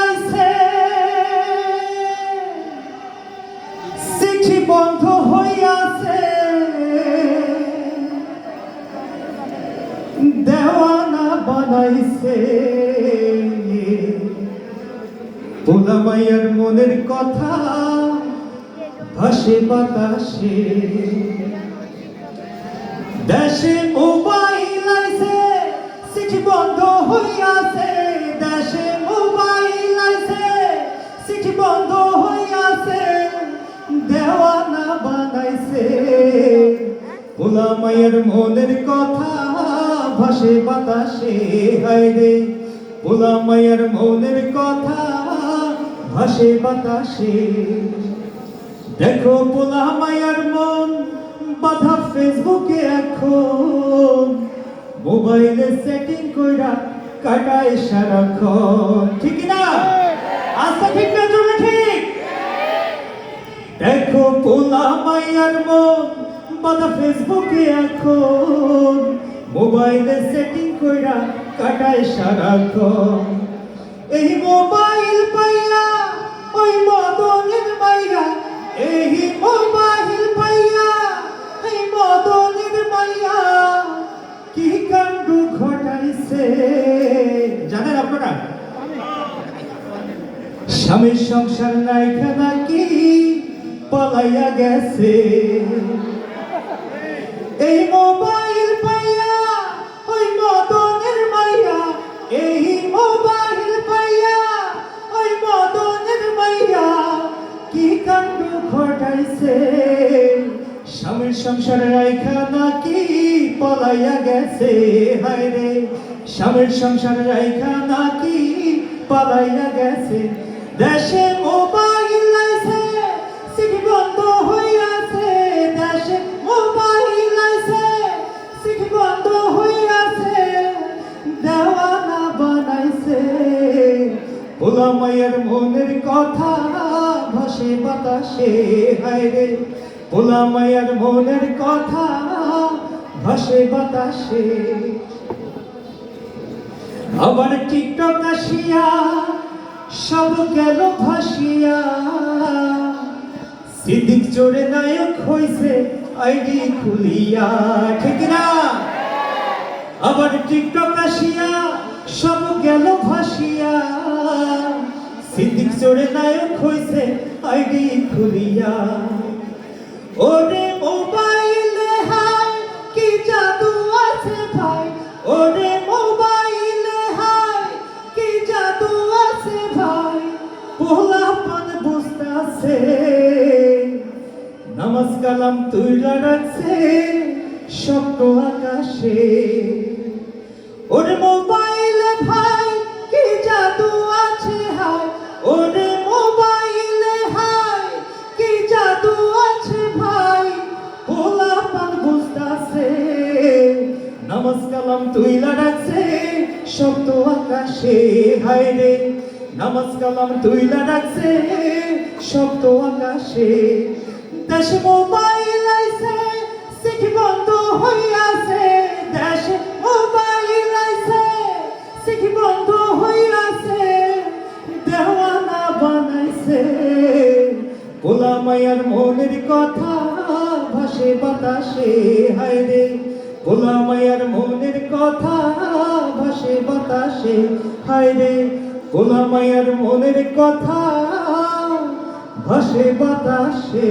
আইছে চিঠি বন্ধ হইয়াছে। দেওয়ানা বানাইছে। মনের কথা ভাসে বাতাসে। দেশে মোবাইল আইছে চিঠি বন্ধ হইয়াছে। মনের কথা ভাসে বাতাসে মনের কথা ভাসে বাতাসে। দেখো পোলা মায়ার মন বাধা ফেসবুকে এখন। মোবাইলে সেটিং কইরা কাটায় সারাক্ষণ। ঠিক না আচ্ছা ঠিক না তুমি দেখো পোলা মায়ার মন, বাধা ফেসবুকে এখন। মোবাইলে সেটিং কইরা কাটায় সারাক্ষণ। এই মোবাইল পাইয়া, ওই মদনের মাইয়া এই মোবাইল পাইয়া, এই মদনের মাইয়া, কি কাণ্ড ঘটাইছে? জানেন আপনারা? স্বামীর সংসার নাই খানা কি পালাইয়া গেছে। এই মোবাইল পাইয়া, ওই মদনের মাইয়া, এই মোবাইল পাইয়া, ওই মদনের মাইয়া, কি কাণ্ড ঘটাইছে? স্বামীর সংসার রাইখা নাকি পলাইয়া গেছে? হায় রে, স্বামীর সংসার রাইখা নাকি পালাইয়া গেছে? দেশে মোবাইল পোলা মায়ের মনের কথা ভাসে বাতাসে, হায় রে। পোলা মায়ের মনের কথা ভাসে বাতাসে। আবার টিকটক আসিয়া সব গেল ভাসিয়া। সিদ্দিক জোরে নায়ক হইছে, আইডি খুলিয়া, ঠিক না? আবার টিকটক আসিয়া সিদ্দিক জোরে নায়ক হইছে, আইডি খুলিয়া। ওরে মোবাইলে হাই, কি জাদু আছে ভাই? ওরে মোবাইলে হাই, কি জাদু আছে ভাই? পোলা পান বুঝতাছে নামাজ কালাম তুইলা রাখছে শক্ত আকাশে। ওরে মোবাইলে নামাজ কালাম তুইলা রাখছে শক্ত আকাশে, হায় রে। নামাজ কালাম তুইলা রাখছে শক্ত আকাশে। দেশ মোবাইল আইছে সিটি বন্ধ হইয়াছে। দেশ মোবাইল আইছে সিটি বন্ধ হইয়াছে। দেওয়ানা বানাইছে। পোলা মায়ার মনের কথা ভাসে বাতাসে, হায় রে। পোলা মায়ার মনের কথা ভাসে বাতাসে। হায় রে গোলামায়ার মনের কথা ভাসে বাতাসে।